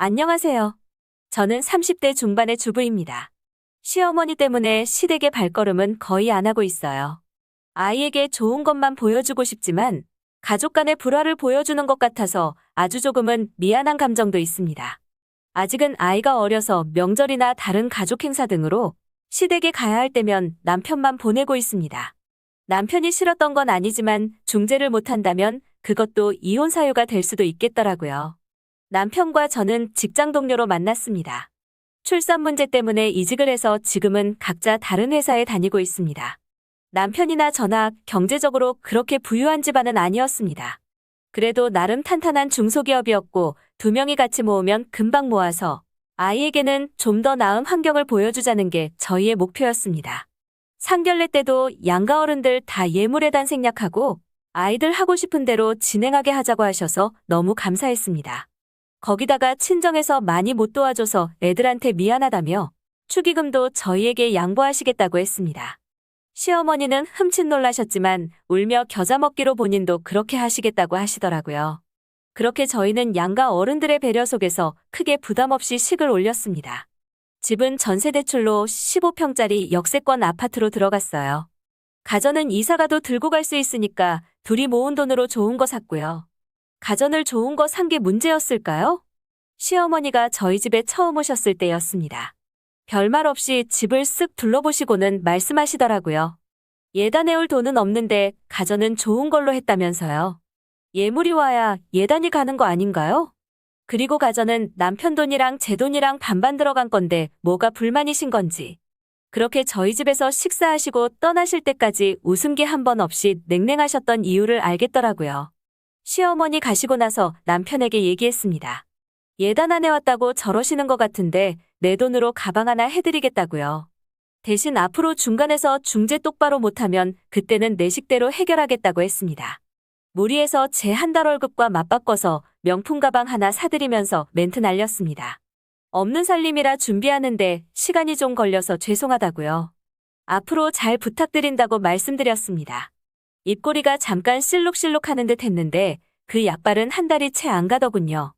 안녕하세요. 저는 30대 중반의 주부입니다. 시어머니 때문에 시댁의 발걸음은 거의 안 하고 있어요. 아이에게 좋은 것만 보여주고 싶지만 가족 간의 불화를 보여주는 것 같아서 아주 조금은 미안한 감정도 있습니다. 아직은 아이가 어려서 명절이나 다른 가족 행사 등으로 시댁에 가야 할 때면 남편만 보내고 있습니다. 남편이 싫었던 건 아니지만 중재를 못한다면 그것도 이혼 사유가 될 수도 있겠더라고요. 남편과 저는 직장 동료로 만났습니다. 출산 문제 때문에 이직을 해서 지금은 각자 다른 회사에 다니고 있습니다. 남편이나 저나 경제적으로 그렇게 부유한 집안은 아니었습니다. 그래도 나름 탄탄한 중소기업이었고 두 명이 같이 모으면 금방 모아서 아이에게는 좀 더 나은 환경을 보여주자는 게 저희의 목표였습니다. 상견례 때도 양가 어른들 다 예물에단 생략하고 아이들 하고 싶은 대로 진행하게 하자고 하셔서 너무 감사했습니다. 거기다가 친정에서 많이 못 도와줘서 애들한테 미안하다며 축의금도 저희에게 양보하시겠다고 했습니다. 시어머니는 흠칫 놀라셨지만 울며 겨자 먹기로 본인도 그렇게 하시겠다고 하시더라고요. 그렇게 저희는 양가 어른들의 배려 속에서 크게 부담 없이 식을 올렸습니다. 집은 전세 대출로 15평짜리 역세권 아파트로 들어갔어요. 가전은 이사가도 들고 갈 수 있으니까 둘이 모은 돈으로 좋은 거 샀고요. 가전을 좋은 거 산 게 문제였을까요? 시어머니가 저희 집에 처음 오셨을 때였습니다. 별말 없이 집을 쓱 둘러보시고는 말씀하시더라고요. 예단해 올 돈은 없는데 가전은 좋은 걸로 했다면서요. 예물이 와야 예단이 가는 거 아닌가요? 그리고 가전은 남편 돈이랑 제 돈이랑 반반 들어간 건데 뭐가 불만이신 건지. 그렇게 저희 집에서 식사하시고 떠나실 때까지 웃음기 한 번 없이 냉랭하셨던 이유를 알겠더라고요. 시어머니 가시고 나서 남편에게 얘기했습니다. 예단 안 해왔다고 저러시는 것 같은데 내 돈으로 가방 하나 해드리겠다고요. 대신 앞으로 중간에서 중재 똑바로 못하면 그때는 내 식대로 해결하겠다고 했습니다. 무리해서 제 한 달 월급과 맞바꿔서 명품 가방 하나 사드리면서 멘트 날렸습니다. 없는 살림이라 준비하는데 시간이 좀 걸려서 죄송하다고요. 앞으로 잘 부탁드린다고 말씀드렸습니다. 입꼬리가 잠깐 실룩실룩 하는 듯 했는데 그 약발은 한 달이 채 안 가더군요.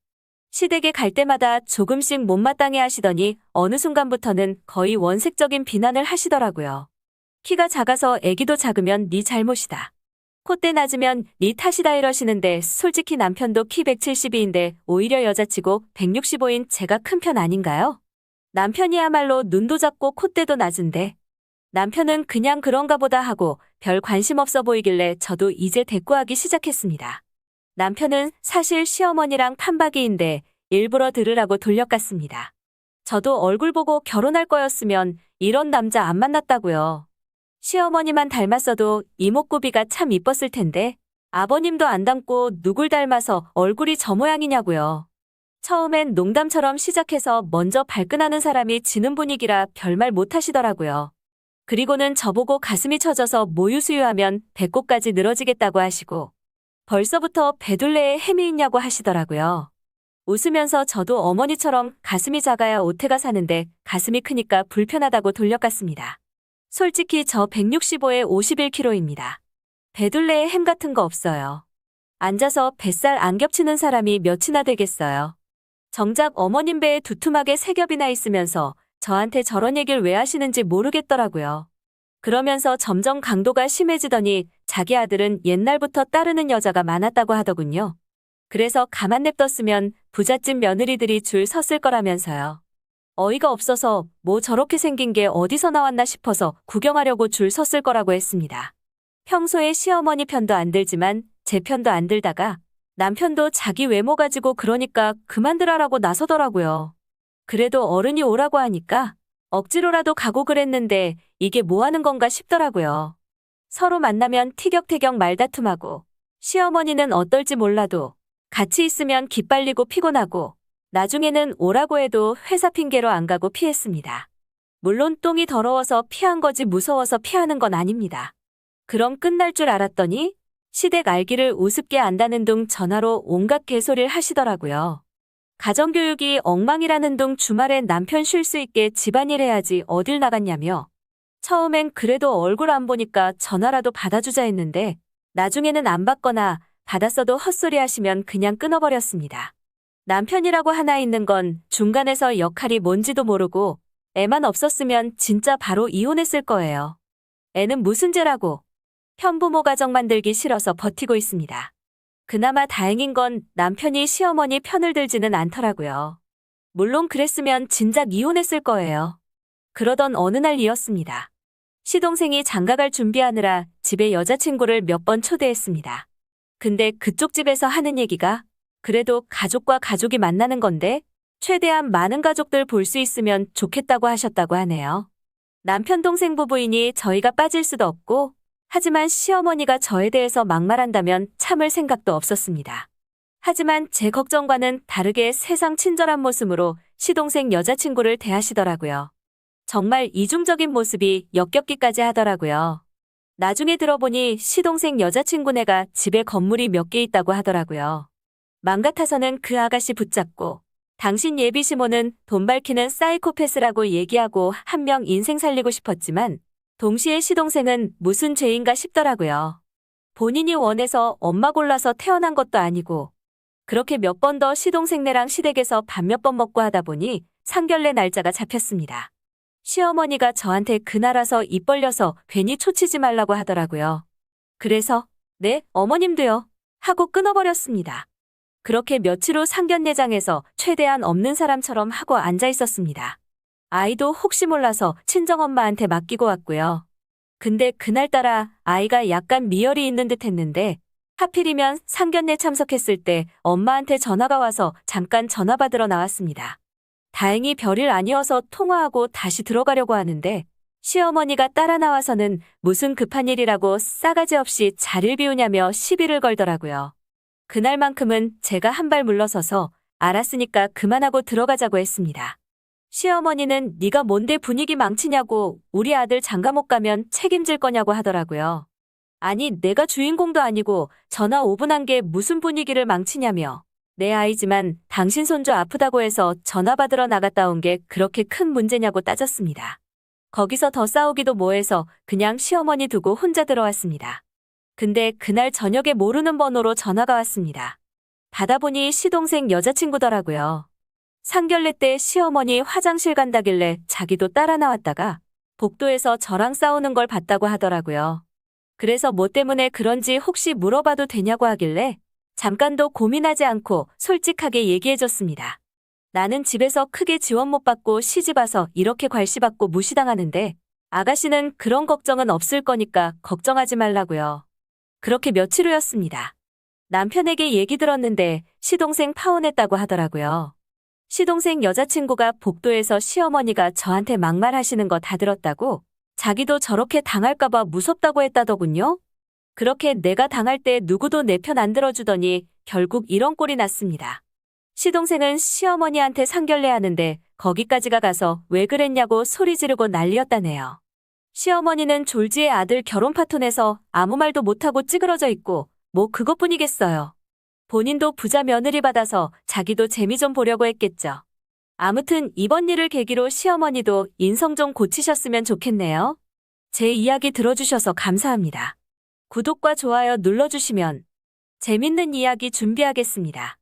시댁에 갈 때마다 조금씩 못마땅해 하시더니 어느 순간부터는 거의 원색적인 비난을 하시더라고요. 키가 작아서 애기도 작으면 네 잘못이다. 콧대 낮으면 네 탓이다 이러시는데 솔직히 남편도 키 172인데 오히려 여자치고 165인 제가 큰 편 아닌가요? 남편이야말로 눈도 작고 콧대도 낮은데 남편은 그냥 그런가 보다 하고 별 관심 없어 보이길래 저도 이제 대꾸하기 시작했습니다. 남편은 사실 시어머니랑 판박이인데 일부러 들으라고 돌려깠습니다. 저도 얼굴 보고 결혼할 거였으면 이런 남자 안 만났다고요. 시어머니만 닮았어도 이목구비가 참 이뻤을 텐데 아버님도 안 닮고 누굴 닮아서 얼굴이 저 모양이냐고요. 처음엔 농담처럼 시작해서 먼저 발끈하는 사람이 지는 분위기라 별말 못하시더라고요. 그리고는 저보고 가슴이 처져서 모유수유하면 배꼽까지 늘어지겠다고 하시고 벌써부터 배둘레에 햄이 있냐고 하시더라고요. 웃으면서 저도 어머니처럼 가슴이 작아야 오태가 사는데 가슴이 크니까 불편하다고 돌려깠습니다. 솔직히 저 165에 51kg입니다. 배둘레에 햄 같은 거 없어요. 앉아서 뱃살 안 겹치는 사람이 몇이나 되겠어요. 정작 어머님 배에 두툼하게 세 겹이나 있으면서 저한테 저런 얘기를 왜 하시는지 모르겠더라고요. 그러면서 점점 강도가 심해지더니 자기 아들은 옛날부터 따르는 여자가 많았다고 하더군요. 그래서 가만 냅뒀으면 부잣집 며느리들이 줄 섰을 거라면서요. 어이가 없어서 뭐 저렇게 생긴 게 어디서 나왔나 싶어서 구경하려고 줄 섰을 거라고 했습니다. 평소에 시어머니 편도 안 들지만 제 편도 안 들다가 남편도 자기 외모 가지고 그러니까 그만두라라고 나서더라고요. 그래도 어른이 오라고 하니까 억지로라도 가고 그랬는데 이게 뭐 하는 건가 싶더라고요. 서로 만나면 티격태격 말다툼하고 시어머니는 어떨지 몰라도 같이 있으면 기빨리고 피곤하고 나중에는 오라고 해도 회사 핑계로 안 가고 피했습니다. 물론 똥이 더러워서 피한 거지 무서워서 피하는 건 아닙니다. 그럼 끝날 줄 알았더니 시댁 알기를 우습게 안다는 둥 전화로 온갖 개소리를 하시더라고요. 가정교육이 엉망이라는 둥 주말엔 남편 쉴 수 있게 집안일 해야지 어딜 나갔냐며 처음엔 그래도 얼굴 안 보니까 전화라도 받아주자 했는데 나중에는 안 받거나 받았어도 헛소리 하시면 그냥 끊어버렸습니다. 남편이라고 하나 있는 건 중간에서 역할이 뭔지도 모르고 애만 없었으면 진짜 바로 이혼했을 거예요. 애는 무슨 죄라고 편부모 가정 만들기 싫어서 버티고 있습니다. 그나마 다행인 건 남편이 시어머니 편을 들지는 않더라고요. 물론 그랬으면 진작 이혼했을 거예요. 그러던 어느 날이었습니다. 시동생이 장가갈 준비하느라 집에 여자친구를 몇 번 초대했습니다. 근데 그쪽 집에서 하는 얘기가 그래도 가족과 가족이 만나는 건데 최대한 많은 가족들 볼 수 있으면 좋겠다고 하셨다고 하네요. 남편 동생 부부이니 저희가 빠질 수도 없고 하지만 시어머니가 저에 대해서 막말한다면 참을 생각도 없었습니다. 하지만 제 걱정과는 다르게 세상 친절한 모습으로 시동생 여자친구를 대하시더라고요. 정말 이중적인 모습이 역겹기까지 하더라고요. 나중에 들어보니 시동생 여자친구네가 집에 건물이 몇 개 있다고 하더라고요. 맘 같아서는 그 아가씨 붙잡고 당신 예비 시모는 돈 밝히는 사이코패스라고 얘기하고 한 명 인생 살리고 싶었지만 동시에 시동생은 무슨 죄인가 싶더라고요. 본인이 원해서 엄마 골라서 태어난 것도 아니고 그렇게 몇 번 더 시동생네랑 시댁에서 밥 몇 번 먹고 하다 보니 상견례 날짜가 잡혔습니다. 시어머니가 저한테 그날 와서 입 벌려서 괜히 초치지 말라고 하더라고요. 그래서 네, 어머님도요. 하고 끊어버렸습니다. 그렇게 며칠 후 상견례장에서 최대한 없는 사람처럼 하고 앉아 있었습니다. 아이도 혹시 몰라서 친정엄마한테 맡기고 왔고요. 근데 그날따라 아이가 약간 미열이 있는 듯 했는데 하필이면 상견례 참석했을 때 엄마한테 전화가 와서 잠깐 전화 받으러 나왔습니다. 다행히 별일 아니어서 통화하고 다시 들어가려고 하는데 시어머니가 따라 나와서는 무슨 급한 일이라고 싸가지 없이 자리를 비우냐며 시비를 걸더라고요. 그날만큼은 제가 한 발 물러서서 알았으니까 그만하고 들어가자고 했습니다. 시어머니는 네가 뭔데 분위기 망치냐고 우리 아들 장가 못 가면 책임질 거냐고 하더라고요. 아니 내가 주인공도 아니고 전화 5분 한 게 무슨 분위기를 망치냐며 내 아이지만 당신 손주 아프다고 해서 전화 받으러 나갔다 온 게 그렇게 큰 문제냐고 따졌습니다. 거기서 더 싸우기도 뭐해서 그냥 시어머니 두고 혼자 들어왔습니다. 근데 그날 저녁에 모르는 번호로 전화가 왔습니다. 받아보니 시동생 여자친구더라고요. 상견례 때 시어머니 화장실 간다길래 자기도 따라 나왔다가 복도에서 저랑 싸우는 걸 봤다고 하더라고요. 그래서 뭐 때문에 그런지 혹시 물어봐도 되냐고 하길래 잠깐도 고민하지 않고 솔직하게 얘기해줬습니다. 나는 집에서 크게 지원 못 받고 시집 와서 이렇게 괄시받고 무시당하는데 아가씨는 그런 걱정은 없을 거니까 걱정하지 말라고요. 그렇게 며칠 후였습니다. 남편에게 얘기 들었는데 시동생 파혼했다고 하더라고요. 시동생 여자친구가 복도에서 시어머니가 저한테 막말하시는 거 다 들었다고 자기도 저렇게 당할까봐 무섭다고 했다더군요. 그렇게 내가 당할 때 누구도 내 편 안 들어주더니 결국 이런 꼴이 났습니다. 시동생은 시어머니한테 상견례 하는데 거기까지가 가서 왜 그랬냐고 소리 지르고 난리였다네요. 시어머니는 졸지의 아들 결혼 파토내서 아무 말도 못하고 찌그러져 있고 뭐 그것뿐이겠어요. 본인도 부자 며느리 받아서 자기도 재미 좀 보려고 했겠죠. 아무튼 이번 일을 계기로 시어머니도 인성 좀 고치셨으면 좋겠네요. 제 이야기 들어주셔서 감사합니다. 구독과 좋아요 눌러주시면 재밌는 이야기 준비하겠습니다.